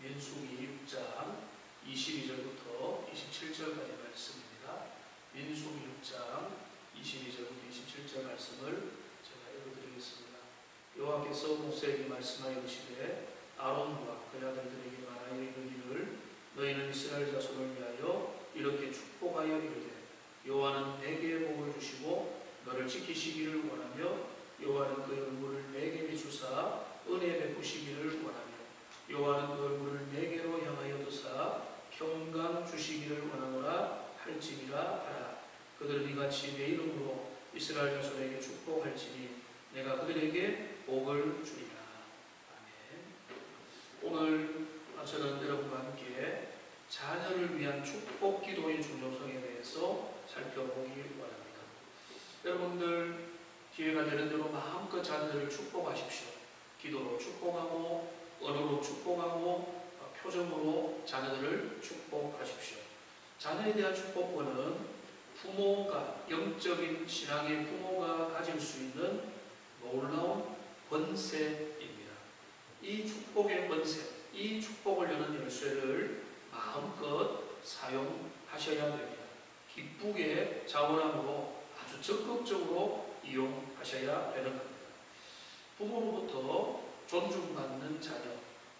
민수기 6장 22절부터 27절까지 말씀입니다. 민수기 6장 22절부터 27절 말씀을 제가 읽어드리겠습니다. 여호와께서 모세에게 말씀하여 이르시되 아론과 그의 아들들에게 말하여 이르기를 너희는 이스라엘 자손을 위하여 이렇게 축복하여 이르되 여호와는 내게 복을 주시고 너를 지키시기를 원하며 여호와는 그 얼굴을 내게 비추사 은혜 베푸시기를 원하며 여호와는 그 얼굴을 내게로 향하여 두사 평강 주시기를 원하노라 할지니라 하라. 그들은 이같이 내 이름으로 이스라엘 자손에게 축복할지니 내가 그들에게 복을 주리라. 아멘. 오늘 저는 여러분과 함께 자녀를 위한 축복 기도의 중요성에 대해서 살펴보기 원합니다. 여러분들 기회가 되는 대로 마음껏 자녀들을 축복하십시오. 기도로 축복하고 언어로 축복하고 어, 표정으로 자녀들을 축복하십시오. 자녀에 대한 축복권은 부모가 영적인 신앙의 부모가 가질 수 있는 놀라운 권세입니다. 이 축복의 권세, 이 축복을 여는 열쇠를 마음껏 사용하셔야 됩니다. 기쁘게 자원함으로 아주 적극적으로 이용하셔야 되는 겁니다. 부모로부터 존중받는 자녀,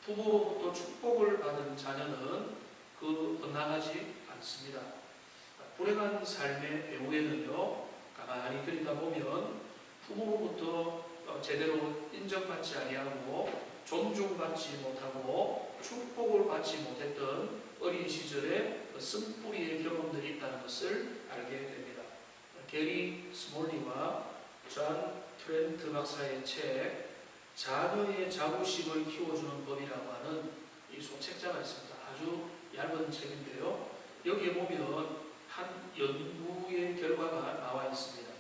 부모로부터 축복을 받은 자녀는 그 엇나가지 않습니다. 불행한 삶의 배후에는요, 가만히 들이다 보면 부모로부터 어, 제대로 인정받지 아니하고 존중받지 못하고 축복을 받지 못했던 어린 시절의 그 쓴뿌리의 경험들이 있다는 것을 알게 됩니다. 게리 스몰리와 존 트렌트 박사의 책 자녀의 자부심을 키워주는 법이라고 하는 이 소책자가 있습니다. 아주 얇은 책인데요. 여기에 보면 한 연구의 결과가 나와 있습니다.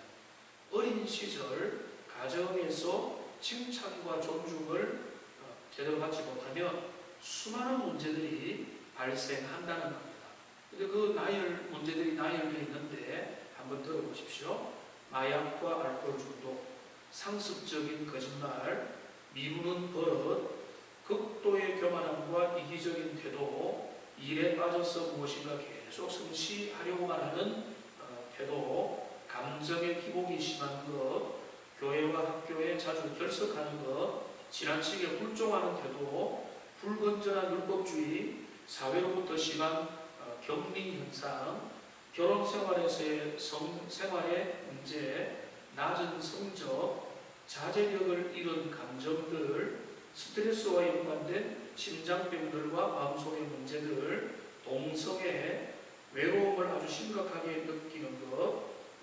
어린 시절 가정에서 칭찬과 존중을 어, 제대로 받지 못하면 수많은 문제들이 발생한다는 겁니다. 근데 그 나열 문제들이 나열되어 있는데 한번 들어보십시오. 마약과 알코올 중독, 상습적인 거짓말, 미루는 버릇, 극도의 교만함과 이기적인 태도, 일에 빠져서 무엇인가 계속 성취하려고만 하는 어, 태도, 감정의 기복이 심한 것, 교회와 학교에 자주 결석하는 것, 지나치게 훌종하는 태도, 불건전한 율법주의, 사회로부터 심한 어, 격리 현상, 결혼 생활에서의 성, 생활의 문제, 낮은 성적, 자제력을 잃은 감정들, 스트레스와 연관된 심장병들과 마음속의 문제들, 동성애, 외로움을 아주 심각하게 느끼는 것,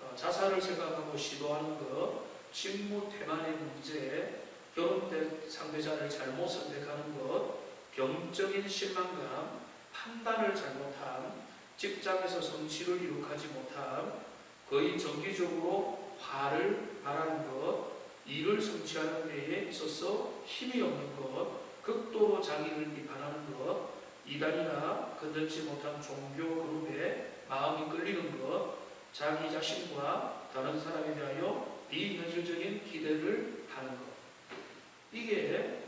어, 자살을 생각하고 시도하는 것, 직무 태만의 문제, 결혼 때 상대자를 잘못 선택하는 것, 병적인 실망감, 판단을 잘못함, 직장에서 성취를 이룩하지 못함, 거의 정기적으로 화를 발하는 것, 일을 성취하는 데에 있어서 힘이 없는 것, 극도로 자기를 비판하는 것, 이단이나 건들지 못한 종교 그룹에 마음이 끌리는 것, 자기 자신과 다른 사람에 대하여 비현실적인 기대를 하는 것. 이게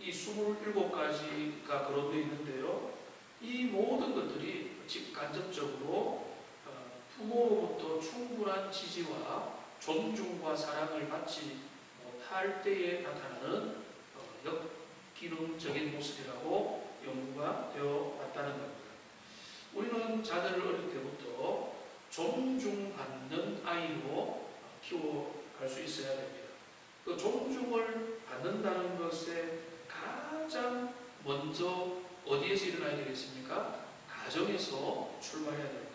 이 27가지가 거론되어 있는데요. 이 모든 것들이 직간접적으로 어, 부모로부터 충분한 지지와 존중과 사랑을 받지 못할 때에 나타나는 어, 역기능적인 모습이라고 연구가 되어 왔다는 겁니다. 우리는 자녀를 어릴 때부터 존중받는 아이로 키워갈 수 있어야 됩니다. 그 존중을 받는다는 것에 가장 먼저 어디에서 일어나야 되겠습니까? 가정에서 출발해야 됩니다.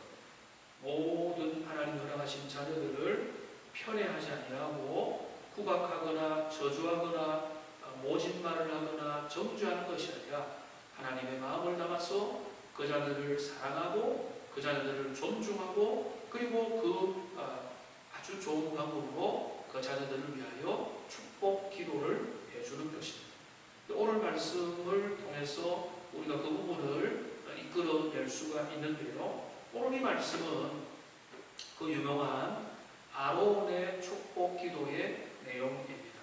모든 하나님 허락하신 자녀들을 편애하지 아니하고 구박하거나 저주하거나 어, 모진말을 하거나 정죄하는 것이 아니라 하나님의 마음을 담아서 그 자녀들을 사랑하고 그 자녀들을 존중하고 그리고 그 어, 아주 좋은 방법으로 그 자녀들을 위하여 축복 기도를 해주는 것입니다. 오늘 말씀을 통해서 우리가 그 부분을 이끌어낼 수가 있는데요. 오늘 이 말씀은 그 유명한 아론의 축복 기도의 내용입니다.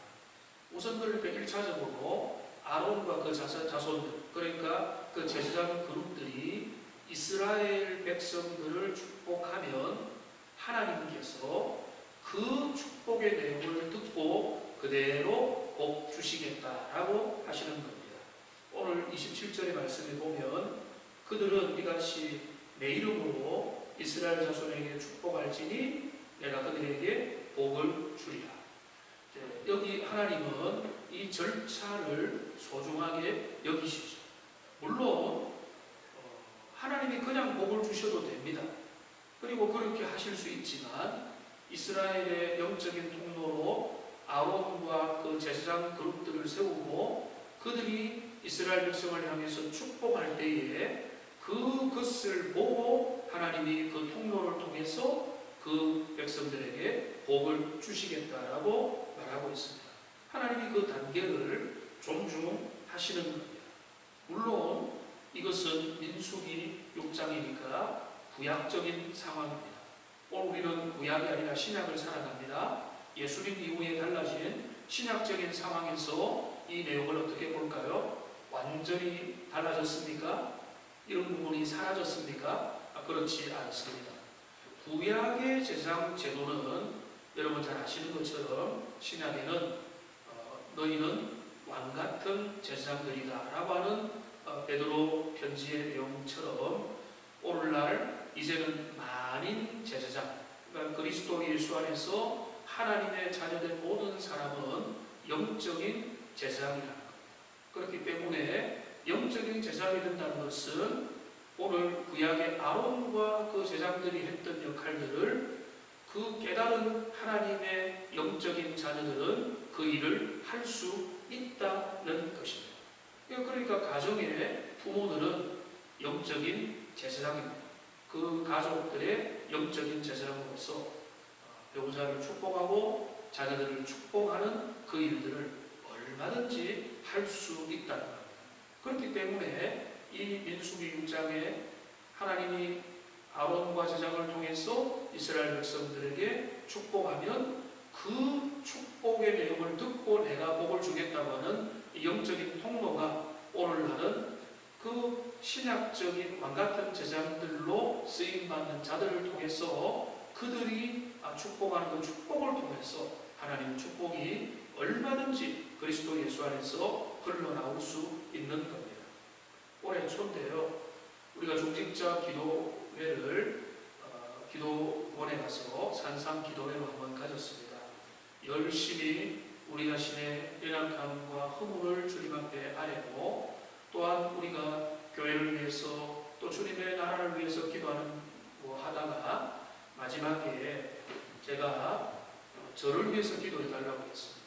우선 그러니까 1차적으로 아론과 그 자손, 자손들 그러니까 그 제사장 그룹들이 이스라엘 백성들을 축복하면 하나님께서 그 축복의 내용을 듣고 그대로 복 주시겠다라고 하시는 겁니다. 오늘 27절의 말씀에 보면 그들은 이같이 내 이름으로 이스라엘 자손에게 축복할지니 내가 그들에게 복을 주리라. 네, 여기 하나님은 이 절차를 소중하게 여기시죠. 물론 어, 하나님이 그냥 복을 주셔도 됩니다. 그리고 그렇게 하실 수 있지만 이스라엘의 영적인 통로로 아론과 그 제사장 그룹들을 세우고 그들이 이스라엘 백성을 향해서 축복할 때에 그것을 보고 하나님이 그 통로를 통해서 그 백성들에게 복을 주시겠다라고 말하고 있습니다. 하나님이 그 단계를 존중하시는 겁니다. 물론 이것은 민수기 6장이니까 구약적인 상황입니다. 오늘 우리는 구약이 아니라 신약을 살아갑니다. 예수님 이후에 달라진 신약적인 상황에서 이 내용을 어떻게 볼까요? 완전히 달라졌습니까? 이런 부분이 사라졌습니까? 아, 그렇지 않습니다. 구약의 제상 제도는 여러분 잘 아시는 것처럼 신약에는 어, 너희는 왕 같은 제사장들이다 라고 하는 어, 베드로 편지의 내용처럼 오늘날 이제는 만인 제사장 그러니까 그리스도 예수 안에서 하나님의 자녀된 모든 사람은 영적인 제사장이라는 겁니다. 그렇기 때문에 영적인 제사장이 된다는 것은 오늘 구약의 아론과 그 제장들이 했던 역할들을 그 깨달은 하나님의 영적인 자녀들은 그 일을 할 수 있다는 것입니다. 그러니까 가정의 부모들은 영적인 제사장입니다. 그 가족들의 영적인 제사장으로서 배우자를 축복하고 자녀들을 축복하는 그 일들을 얼마든지 할 수 있다는 겁니다. 그렇기 때문에 이 민수기 6장에 하나님이 아론과 제장을 통해서 이스라엘 백성들에게 축복하면 그 축복의 내용을 듣고 내가 복을 주겠다고 하는 영적인 통로가 오늘날은 그 신약적인 왕같은 제장들로 쓰임받는 자들을 통해서 그들이 축복하는 그 축복을 통해서 하나님의 축복이 얼마든지 그리스도 예수 안에서 흘러나올 수 있는 겁니다. 올해 초인데요. 우리가 중직자 기도회를 어, 기도원에 가서 산상 기도회로 한번 가졌습니다. 열심히 우리 자신의 연약함과 허물을 주님 앞에 아뢰고 또한 우리가 교회를 위해서 또 주님의 나라를 위해서 기도하는 뭐 하다가 마지막에 제가 저를 위해서 기도해 달라고 했습니다.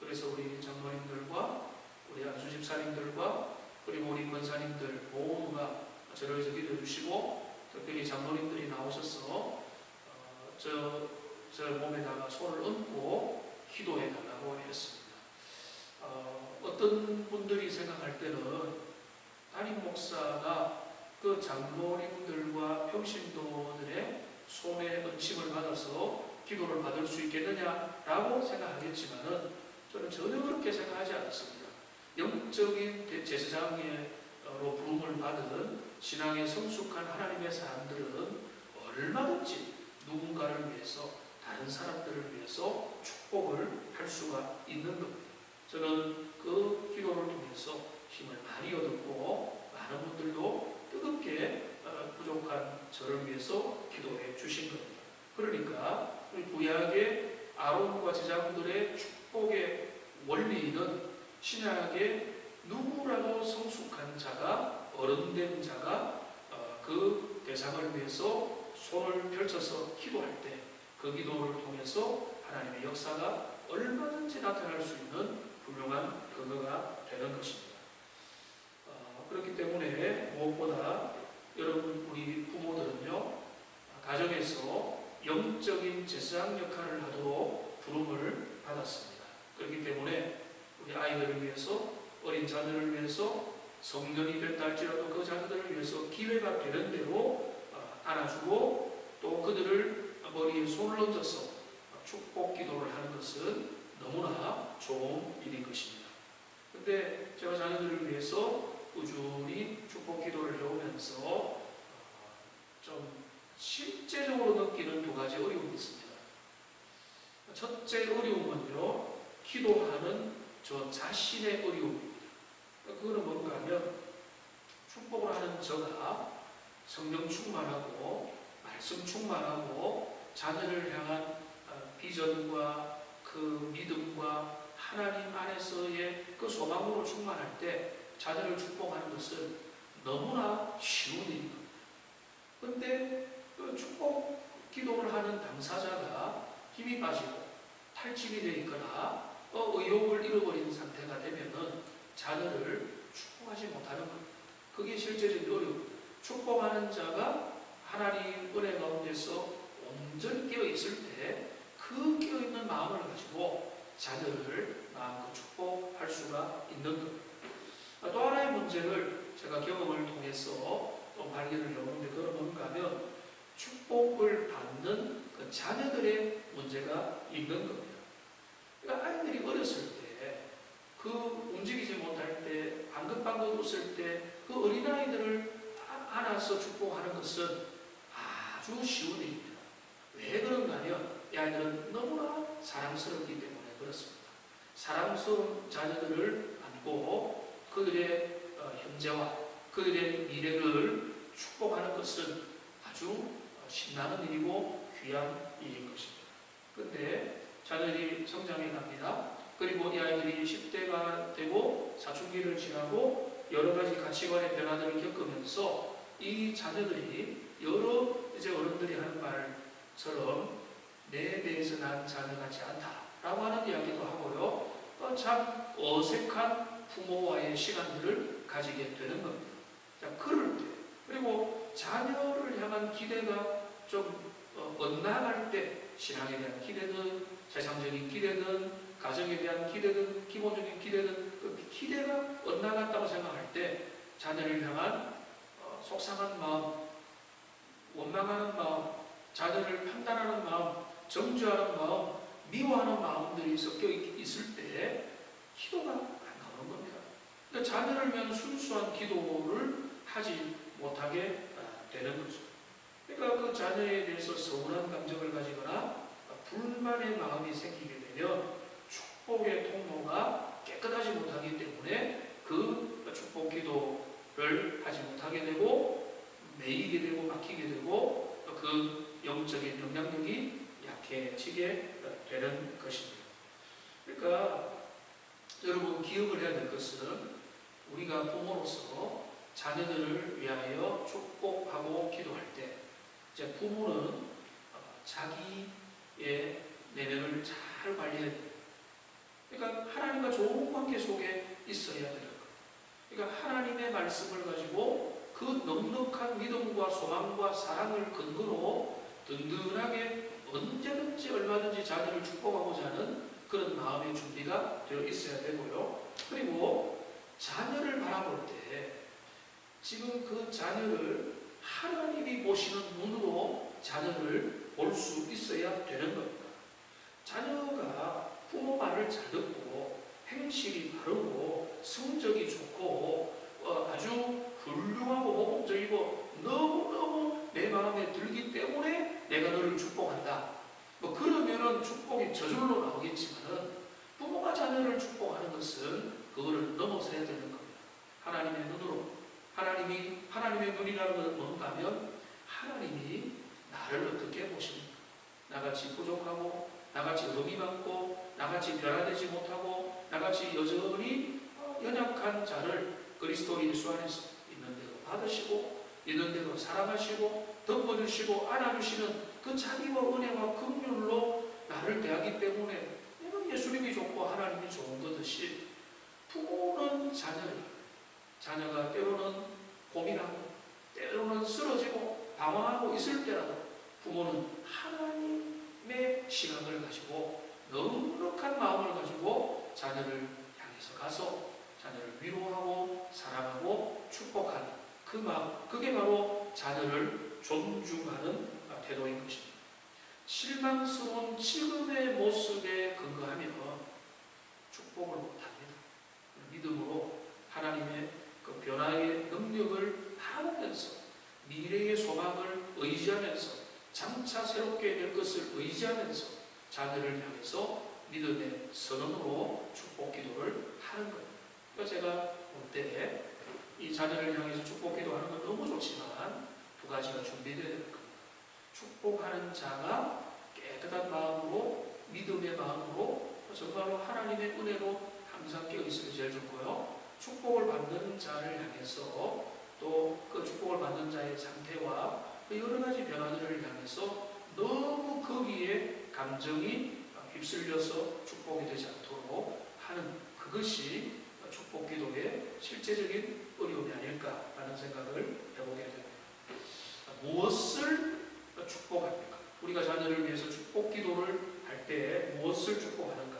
그래서 우리 장로님들과 우리 안수 집사님들과 그리고 우리 권사님들 모두가 저를 위해서 기도해 주시고 특별히 장로님들이 나오셔서 어, 저, 저 몸에다가 손을 얹고 기도해 달라고 했습니다. 어, 어떤 분들이 생각할 때는 담임 목사가 그 장로님들과 평신도들의 손에 얹힘을 받아서 기도를 받을 수 있겠느냐라고 생각하겠지만은 저는 전혀 그렇게 생각하지 않습니다. 영적인 제사장으로 부름을 받은 신앙에 성숙한 하나님의 사람들은 얼마든지 누군가를 위해서 다른 사람들을 위해서 축복을 할 수가 있는 겁니다. 저는 그 기도를 통해서 힘을 많이 얻었고 많은 분들도 뜨겁게 어, 부족한 저를 위해서 기도해 주신 겁니다. 그러니까 구약의 아론과 제자분들의 축복의 원리는 신약의 누구라도 성숙한 자가 어른된 자가 어, 그 대상을 위해서 손을 펼쳐서 기도할 때 그 기도를 통해서 하나님의 역사가 얼마든지 나타날 수 있는 훌륭한 근거가 되는 것입니다. 어, 그렇기 때문에 무엇보다 여러분 우리 부모들은요 가정에서 영적인 제사장 역할을 하도록 부름을 받았습니다. 그렇기 때문에 우리 아이들을 위해서 어린 자들을 위해서 성년이 됐다 할지라도 그 자들을 위해서 기회가 되는 대로 어, 안아주고 또 그들을 머리에 손을 얹어서 축복 기도를 하는 것은 너무나 좋은 일인 것입니다. 근데 제가 자녀들을 위해서 꾸준히 축복 기도를 해오면서 어, 좀 실제적으로 느끼는 두 가지 어려움이 있습니다. 첫째 어려움은요, 기도하는 저 자신의 어려움입니다. 그거는 뭔가 하면 축복을 하는 저가 성령 충만하고 말씀 충만하고 자녀를 향한 어, 비전과 그 믿음과 하나님 안에서의 그 소망으로 충만할 때 자녀를 축복하는 것은 너무나 쉬운 일입니다. 그런데 그 축복 기도를 하는 당사자가 힘이 빠지고 탈취이 되어 있거나 어, 의욕을 잃어버린 상태가 되면은 자녀를 축복하지 못하는 겁니다. 그게 실제적인 어려움. 축복하는 자가 하나님 은혜 가운데서 온전히 깨어 있을 때 그 깨어 있는 마음을 가지고 자녀를 마음껏 축복할 수가 있는 겁니다. 또 하나의 문제를 제가 경험을 통해서 또 발견을 해오는데 그건 뭔가 하면 축복을 받는 그 자녀들의 문제가 있는 겁니다. 그러니까 아이들이 어렸을 때 그 움직이지 못할 때 방긋방긋 웃을 때 그 어린아이들을 아- 안아서 축복하는 것은 아주 쉬운 일입니다. 왜 그런가 하면 이 아이들은 너무나 사랑스럽기 때문에 그렇습니다. 사랑스러운 자녀들을 안고 그들의 어, 현재와 그들의 미래를 축복하는 것은 아주 어, 신나는 일이고 귀한 일인 것입니다. 그런데 자녀들이 성장해 갑니다. 그리고 이 아이들이 10대가 되고 사춘기를 지나고 여러 가지 가치관의 변화들을 겪으면서 이 자녀들이 여러 이제 어른들이 하는 말처럼 내 대해서 난 자녀 같지 않다라고 하는 이야기도 하고요. 어, 참 어색한 부모와의 시간들을 가지게 되는 겁니다. 자, 그럴 때 그리고 자녀를 향한 기대가 좀 어, 엇나갈 때 신앙에 대한 기대든 세상적인 기대든 가정에 대한 기대든 기본적인 기대든 그 기대가 엇나갔다고 생각할 때 자녀를 향한 어, 속상한 마음, 원망하는 마음, 자녀를 판단하는 마음, 정죄하는 마음, 미워하는 마음들이 섞여 있- 있을 때 기도가 안 나오는 겁니다. 그러니까 자녀를 위한 순수한 기도를 하지 못하게 아, 되는 거죠. 그러니까 그 자녀에 대해서 서운한 감정을 가지거나 불만의 마음이 생기게 되면 축복의 통로가 깨끗하지 못하기 때문에 그 축복 기도를 하지 못하게 되고 매이게 되고 막히게 되고 그 영적인 영향력이 약해지게 되는 것입니다. 그러니까 여러분 기억을 해야 될 것은 우리가 부모로서 자녀들을 위하여 축복하고 기도할 때 이제 부모는 어, 자기 의 내면을 잘 관리해야 돼요. 그러니까 하나님과 좋은 관계 속에 있어야 되는 거예요. 그러니까 하나님의 말씀을 가지고 그 넉넉한 믿음과 소망과 사랑을 근거로 든든하게 언제든지 얼마든지 자녀를 축복하고자 하는 그런 마음의 준비가 되어 있어야 되고요. 그리고 자녀를 바라볼 때 지금 그 자녀를 하나님이 보시는 눈으로 자녀를 볼 수 있어야 되는 겁니다. 자녀가 부모 말을 잘 듣고 행실이 바르고 성적이 좋고 어, 아주 훌륭하고 모범적이고 너무너무 내 마음에 들기 때문에 내가 너를 축복한다. 뭐 그러면은 축복이 저절로 나오겠지만은 부모가 자녀를 축복하는 것은 그거를 넘어서야 되는 겁니다. 하나님의 눈으로 하나님이 하나님의 눈이라는 것은 뭔가 하면 하나님이 나를 어떻게 보십니까? 나같이 부족하고 나같이 많고 나같이 변화되지 못하고 나같이 여전히 어, 연약한 자를 그리스도 예수 안에서 있는 대로 받으시고 있는 대로 사랑하시고 덮어주시고 안아주시는 그 자비와 은혜와 긍휼로 나를 대하기 때문에 예수님이 좋고 하나님이 좋은 거듯이 부모는 자녀를 자녀가 때로는 고민하고 때로는 쓰러지고 방황하고 있을 때라도 부모는 하나님의 시각을 가지고 넉넉한 마음을 가지고 자녀를 향해서 가서 자녀를 위로하고 사랑하고 축복하는 그 마음, 그게 바로 자녀를 존중하는 태도인 것입니다. 실망스러운 지금의 모습에 근거하면 축복을 못합니다. 믿음으로 하나님의 그 변화의 능력을 바라면서 미래의 소망을 의지하면서 장차 새롭게 될 것을 의지하면서 자녀를 향해서 믿음의 선언으로 축복 기도를 하는 거예요. 그러니까 제가 볼때이 자녀를 향해서 축복 기도하는 건 너무 좋지만 두 가지가 준비되어야 될 겁니다. 축복하는 자가 깨끗한 마음으로 믿음의 마음으로 정말로 하나님의 은혜로 항상 깨어있으면 제일 좋고요. 축복을 받는 자를 향해서 또 그 축복을 받는 자의 상태와 그 여러 가지 변화들을 향해서 너무 거기에 감정이 휩쓸려서 축복이 되지 않도록 하는 그것이 축복 기도의 실제적인 어려움이 아닐까라는 생각을 해보게 됩니다. 무엇을 축복합니까? 우리가 자녀를 위해서 축복 기도를 할 때 무엇을 축복하는가?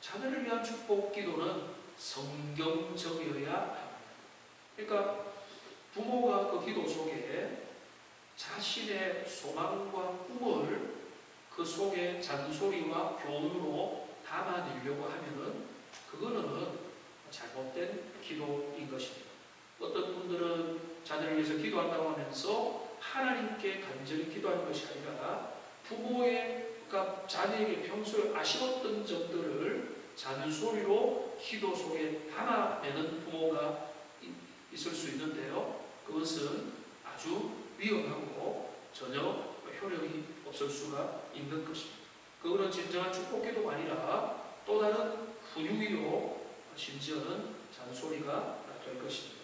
자녀를 위한 축복 기도는 성경적이어야 합니다. 그러니까 부모가 그 기도 속에 자신의 소망과 꿈을 그 속에 잔소리와 교훈으로 담아내려고 하면은 그거는 잘못된 기도인 것입니다. 어떤 분들은 자녀를 위해서 기도한다고 하면서 하나님께 간절히 기도하는 것이 아니라 부모의 그러니까 자녀에게 평소에 아쉬웠던 점들을 잔소리로 기도 속에 담아내는 부모가 있을 수 있는데요. 그것은 아주 위험하고 전혀 효력이 없을 수가 있는 것입니다. 그거는 진정한 축복 기도가 아니라 또 다른 분위기로 심지어는 잔소리가 될 것입니다.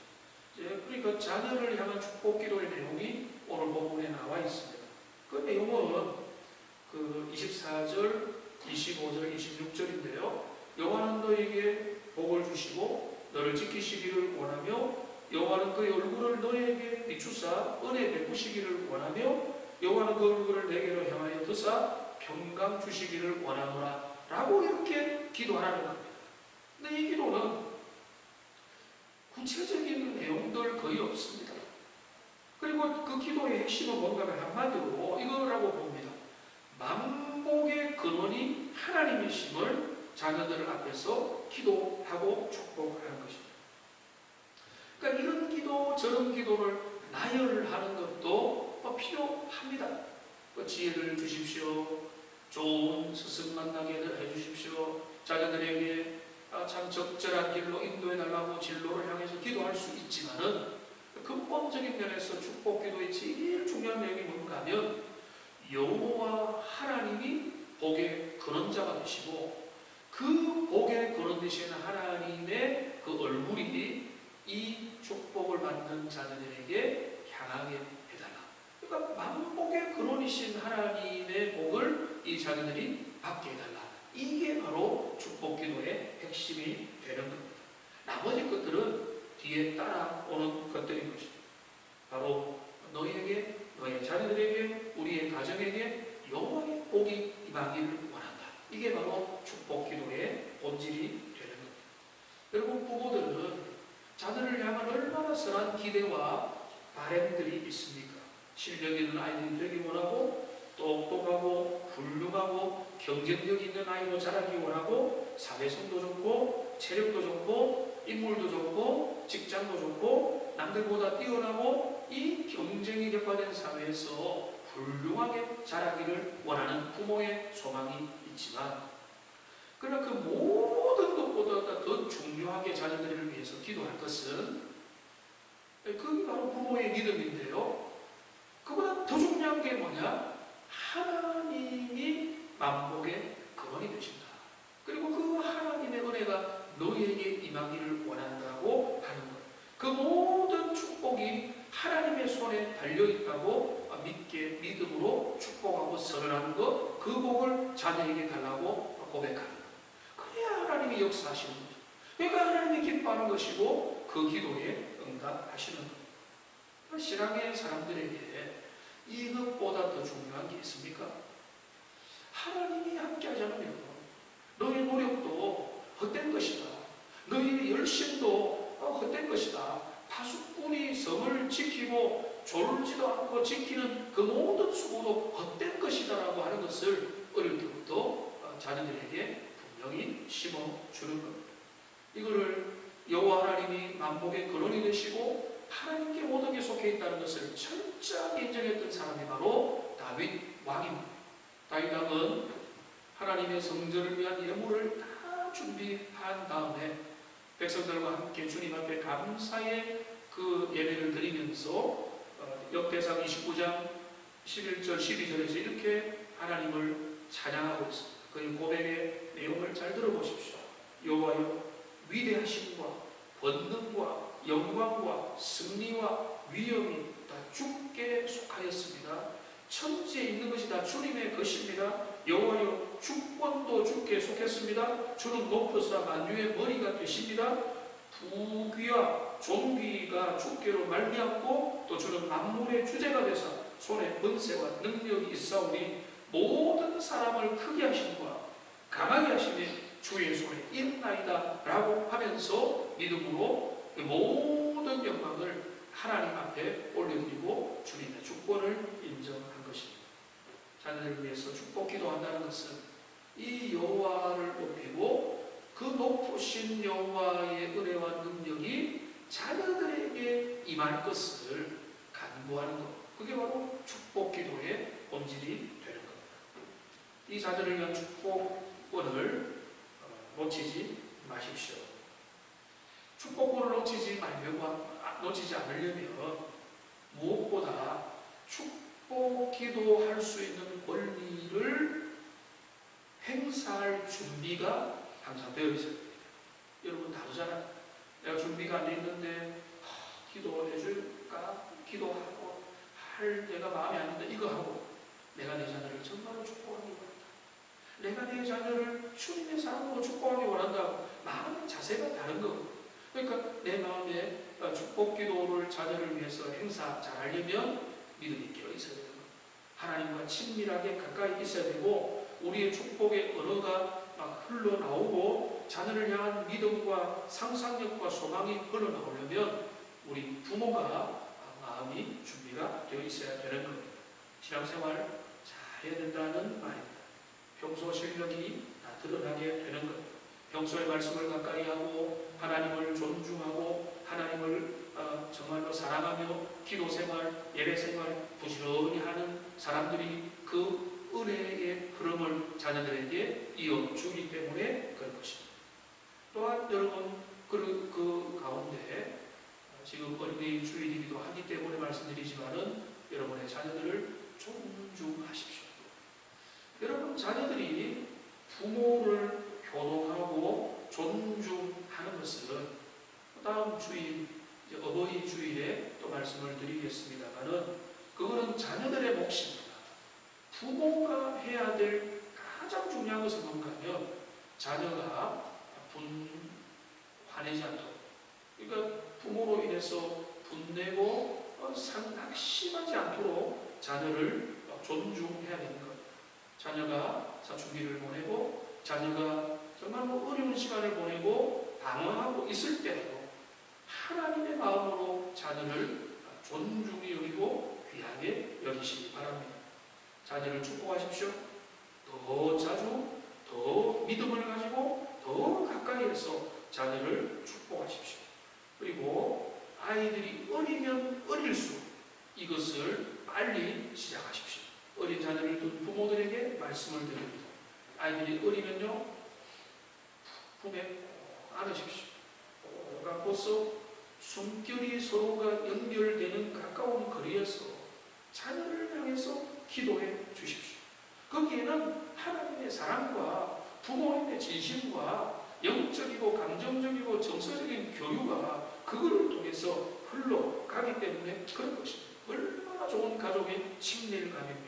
이제 그러니까 자녀를 향한 축복 기도의 내용이 오늘 본문에 나와 있습니다. 그 내용은 그 24절, 25절, 26절인데요. 여호와는 너에게 복을 주시고 너를 지키시기를 원하며 여호와는 그의 얼굴을 너에게 비추사 은혜 베푸시기를 원하며 여호와는 그 얼굴을 내게로 향하여 드사 평강 주시기를 원하노라 라고 이렇게 기도하라는 겁니다. 근데 이 기도는 구체적인 내용들 거의 없습니다. 그리고 그 기도의 핵심은 뭔가를 한마디로 이거라고 봅니다. 만복의 근원이 하나님이심을 자녀들 앞에서 기도하고 축복하는 것입니다. 그러니까 이런 기도, 저런 기도를 나열하는 것도 뭐 필요합니다. 뭐 지혜를 주십시오. 좋은 스승 만나게 해주십시오. 자녀들에게 아, 참 적절한 길로 인도해 달라고 진로를 향해서 기도할 수 있지만은 근본적인 면에서 축복 기도의 제일 중요한 내용이 뭔가 하면 여호와 하나님이 복의 근원자가 되시고 그 복의 근원 되시는 하나님의 그 얼굴이 이 축복을 받는 자녀들에게 향하게 해달라. 그러니까 만복의 근원이신 하나님의 복을 이 자녀들이 받게 해달라. 이게 바로 축복 기도의 핵심이 되는 겁니다. 나머지 것들은 뒤에 따라오는 것들인 것입니다. 바로 너희에게, 너희 자녀들에게, 우리의 가정에게 여호와의 복이 임하기를 원한다. 이게 바로 축복 기도의 본질이 되는 겁니다. 여러분 부모들은 자녀를 향한 얼마나 선한 기대와 바램들이 있습니까? 실력 있는 아이들이 되기 원하고 똑똑하고 훌륭하고 경쟁력 있는 아이로 자라기 원하고 사회성도 좋고 체력도 좋고 인물도 좋고 직장도 좋고 남들보다 뛰어나고 이 경쟁이 격화된 사회에서 훌륭하게 자라기를 원하는 부모의 소망이 있지만 그러나 그 모든 것보다 더 중요하게 자녀들을 위해서 기도할 것은 그게 바로 부모의 믿음인데요. 그보다 더 중요한 게 뭐냐? 하나님이 만복의 근원이 되신다. 그리고 그 하나님의 은혜가 너희에게 임하기를 원한다고 하는 것. 그 모든 축복이 하나님의 손에 달려있다고 믿게 믿음으로 축복하고 선언하는 것, 그 복을 자녀에게 달라고 것. 하나님이 역사하시는 거죠. 그러니까 하나님이 기뻐하는 것이고 그 기도에 응답하시는 것. 신앙의 사람들에게 이것보다 더 중요한 게 있습니까? 하나님이 함께하지 않으면 너의 노력도 헛된 것이다. 너의 열심도 헛된 것이다. 파수꾼이 성을 지키고 졸지도 않고 지키는 그 모든 수고도 헛된 것이다라고 하는 것을 어릴 때부터 자녀들에게 분명히 심어 주는 겁니다. 이거를 여호와 하나님이 만복의 근원이 되시고 하나님께 모든 게 속해 있다는 것을 철저하게 인정했던 사람이 바로 다윗 왕입니다. 다윗 왕은 하나님의 성전을 위한 예물을 다 준비한 다음에 백성들과 함께 주님 앞에 감사의 그 예배를 드리면서 어, 역대상 29장 11절 12절에서 이렇게 하나님을 찬양하고 있습니다. 그 고백의 내용을 잘 들어보십시오. 여호와여 위대하심과 권능과 영광과 승리와 위엄이 다 주께 속하였습니다. 천지에 있는 것이 다 주님의 것입니다. 여호와여 주권도 주께 속했습니다. 주는 높으사 만유의 머리가 되십니다. 부귀와 존귀가 주께로 말미암고 또 주는 만물의 주제가 되사 손에 번세와 능력이 있사오니 모든 사람을 크게 하심과 강하게 하심이 주의 손에 있나이다 라고 하면서 믿음으로 그 모든 영광을 하나님 앞에 올려드리고 주님의 주권을 인정한 것입니다. 자녀들을 위해서 축복 기도한다는 것은 이 여호와를 높이고 그 높으신 여호와의 은혜와 능력이 자녀들에게 임할 것을 간구하는 것. 그게 바로 축복 기도의 본질이 되는 겁니다. 이 자녀를 위한 축복권을 어, 놓치지 마십시오. 축복권을 놓치지 말려고 아, 놓치지 않으려면 무엇보다 축복 기도할 수 있는 권리를 행사할 준비가 항상 되어 있어야 됩니다. 여러분 다르잖아요. 내가 준비가 안 돼 있는데 하, 기도해 줄까? 기도하고 할 내가 마음에 안 드는데 이거 하고 내가 내 자녀를 정말로 원한다. 내가 내 자녀를 주님의 사랑으로 축복하기 원한다. 마음의 자세가 다른 거고. 그러니까 내 마음에 축복 기도를 자녀를 위해서 행사 잘하려면 믿음이 끼어 있어야 되는 거예요. 하나님과 친밀하게 가까이 있어야 되고 우리의 축복의 언어가 막 흘러나오고 자녀를 향한 믿음과 상상력과 소망이 흘러나오려면 우리 부모가 마음이 준비가 되어 있어야 되는 겁니다. 신앙생활 잘해야 된다는 말입니다. 평소 실력이 다 드러나게 되는 겁니다. 평소에 말씀을 가까이 하고 하나님을 존중하고 하나님을 어, 정말로 사랑하며 기도 생활, 예배 생활 부지런히 하는 사람들이 그 은혜의 흐름을 자녀들에게 이어주기 때문에 그런 것입니다. 또한 여러분 그, 그 가운데 지금 어린이 주일이기도 하기 때문에 말씀드리지만은 여러분의 자녀들을 존중하십시오. 여러분 자녀들이 부모를 교동하고 존중하는 것은 다음 주일 어버이 주일에 또 말씀을 드리겠습니다만은 그거는 자녀들의 몫입니다. 부모가 해야 될 가장 중요한 것은 뭔가 하면 자녀가 분 화내지 않도록 그러니까 부모로 인해서 분내고 어, 낙심하지 않도록 자녀를 존중해야 되는 것. 자녀가 사춘기를 보내고 자녀가 정말 뭐 어려운 시간을 보내고 방황하고 있을 때도 하나님의 마음으로 자녀를 존중히 여기고 귀하게 여기시기 바랍니다. 자녀를 축복하십시오. 더 자주, 더 믿음을 가지고 더 가까이 해서 자녀를 축복하십시오. 그리고 아이들이 어리면 어릴수록 이것을 빨리 시작하십시오. 어린 자녀를 둔 부모들에게 말씀을 드립니다. 아이들이 어리면요, 품에 안으십시오. 갖고서 숨결이 서로가 연결되는 가까운 거리에서 자녀를 향해서 기도해 주십시오. 거기에는 하나님의 사랑과 부모님의 진심과 영적이고 감정적이고 정서적인 교류가 그거를 통해서 흘러가기 때문에 그런 것입니다. 얼마나 좋은 가족의 친밀감입니까?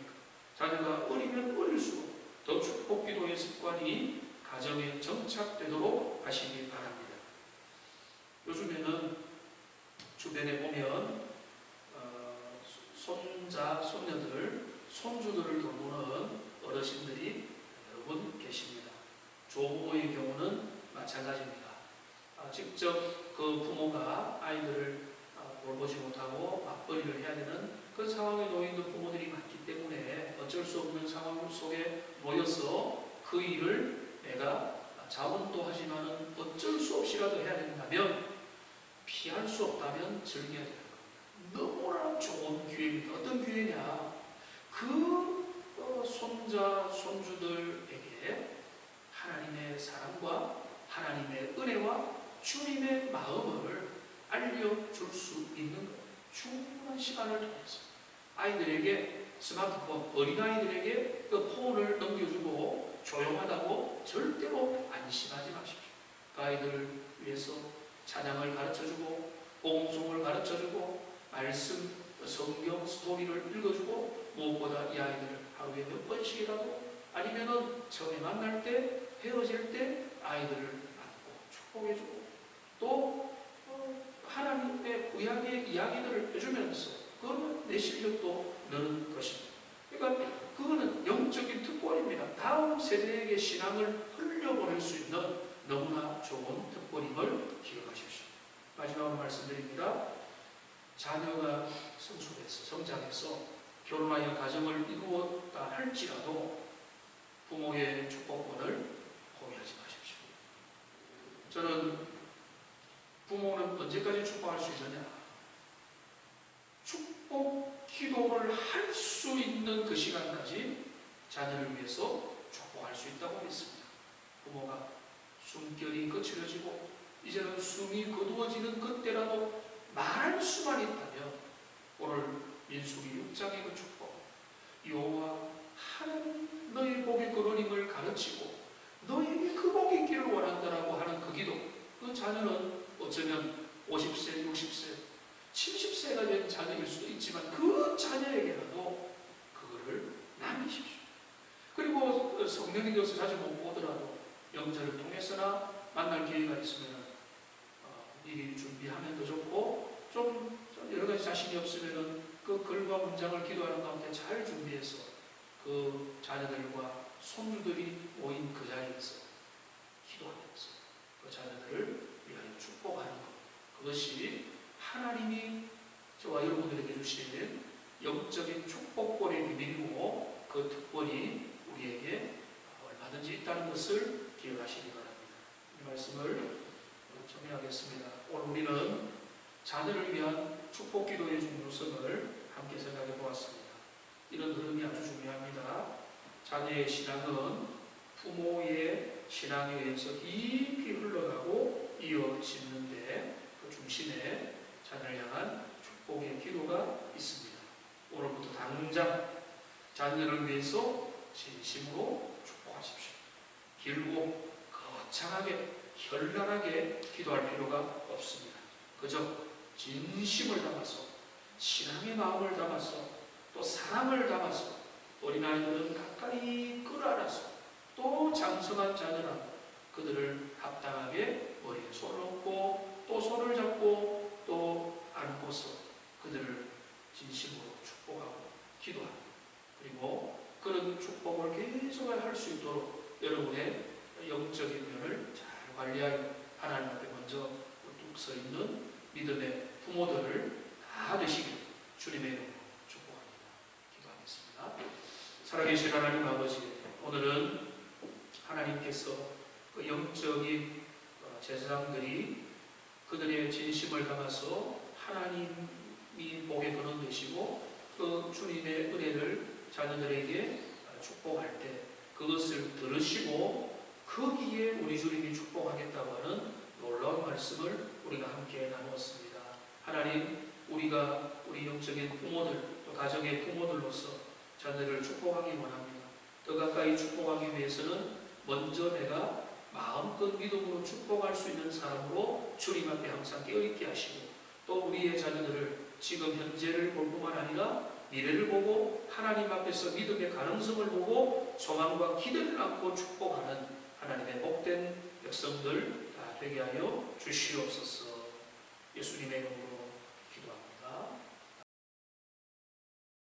자녀가 어리면 어릴수록 더 축복 기도의 습관이 가정에 정착되도록 하시기 바랍니다. 요즘에는 주변에 보면 어, 손자, 손녀들, 손주들을 돌보는 어르신들이 여러 분 계십니다. 조부모의 경우는 마찬가지입니다. 아, 직접 그 부모가 아이들을 아, 돌보지 못하고 맞벌이를 해야 되는 그 상황에 있는 부모들이 많기 때문에 어쩔 수 없는 상황 속에 놓여서 그 일을 내가 자원도 하지만은 어쩔 수 없이라도 해야 된다면 피할 수 없다면 즐겨야 겁니다. 너무나 좋은 기회입니다. 어떤 기회냐? 그또 손자, 손주들에게 하나님의 사랑과 하나님의 은혜와 주님의 마음을 알려줄 수 있는. 충분한 시간을 통해서 아이들에게 스마트폰, 어린아이들에게 그 폰을 넘겨주고 조용하다고 절대로 안심하지 마십시오. 그 아이들을 위해서 찬양을 가르쳐주고 봉송을 가르쳐주고 말씀, 성경 스토리를 읽어주고 무엇보다 이 아이들을 하루에 몇 번씩이라도 아니면은 처음에 만날 때 헤어질 때 아이들을 안고 축복해주고 또 어, 하나님의 구약의 이야기들을 해주면서 그거는 내 실력도 느는 것입니다. 그러니까 그거는 영적인 특권입니다. 다음 세대에게 신앙을 흘려보낼 수 있는 너무나 좋은 특권임을 기억하십시오. 마지막으로 말씀드립니다. 자녀가 성숙해서 성장해서 결혼하여 가정을 이루었다 할지라도 부모의 축복권을 포기하지 마십시오. 저는 부모는 언제까지 축복할 수 있느냐? 축복 기도를 할 수 있는 그 시간까지 자녀를 위해서 축복할 수 있다고 믿습니다. 부모가 숨결이 거칠어지고 이제는 숨이 거두어지는 그때라도 말할 수만 있다면 오늘 민수기 6장의 그 축복 여호와 하나님 너희 복의 근원임을 가르치고 너희에게 그 복이 있기를 원한다라고 하는 그 기도 그 자녀는 어쩌면 50세, 60세, 70세가 된 자녀일 수도 있지만 그 자녀에게라도 그거를 남기십시오. 그리고 성령이 되어서 자주 못 보더라도 영절을 통해서나 만날 기회가 있으면 어, 미리 준비하면 더 좋고 좀, 좀 여러 가지 자신이 없으면은 그 글과 문장을 기도하는 가운데 잘 준비해서 그 자녀들과 손주들이 모인 그 자리에서 기도하면서 그 자녀들을 위하여 축복하는 것 그것이 하나님이 저와 여러분들에게 주신 영적인 축복권의 비밀이고 그 특권이 우리에게 얼마든지 있다는 것을 기억하시기 바랍니다. 이 말씀을 정리하겠습니다. 오늘 우리는 자녀를 위한 축복 기도의 중요성을 함께 생각해 보았습니다. 이런 흐름이 아주 중요합니다. 자녀의 신앙은 부모의 신앙에 의해서 깊이 흘러가고 이어지는데 그 중심에 자녀를 향한 축복의 기도가 있습니다. 오늘부터 당장 자녀를 위해서 진심으로 축복하십시오. 길고 거창하게 현란하게 기도할 필요가 없습니다. 그저 진심을 담아서 신앙의 마음을 담아서 또 사랑을 담아서 어린아이들은 가까이 끌어안아서 또 장성한 자녀라 그들을 합당하게 머리에 손을 얹고 또 손을 잡고 또 안고서 그들을 진심으로 축복하고 기도하고 그리고 그런 축복을 계속 할수 있도록 여러분의 영적인 면을 잘 관리하여 하나님 앞에 먼저 뚝 서 있는 믿음의 부모들을 다 되시길 주님의 이름으로 축복합니다. 기도하겠습니다. 살아계신 하나님 아버지, 오늘은 하나님께서 그 영적인 어, 제사장들이 그들의 진심을 담아서 하나님이 복의 근원 되시고 그 주님의 은혜를 자녀들에게 축복할 때 그것을 들으시고 거기에 우리 주님이 축복하겠다고 하는 놀라운 말씀을 우리가 함께 나누었습니다. 하나님, 우리가 우리 영적인 부모들, 또 가정의 부모들로서 자녀를 축복하기 원합니다. 더 가까이 축복하기 위해서는 먼저 내가 마음껏 믿음으로 축복할 수 있는 사람으로 주님 앞에 항상 깨어있게 하시고 또 우리의 자녀들을 지금 현재를 볼 뿐만 아니라 미래를 보고 하나님 앞에서 믿음의 가능성을 보고 소망과 기대를 안고 축복하는 하나님의 복된 백성들 다 되게 하여 주시옵소서. 예수님의 이름으로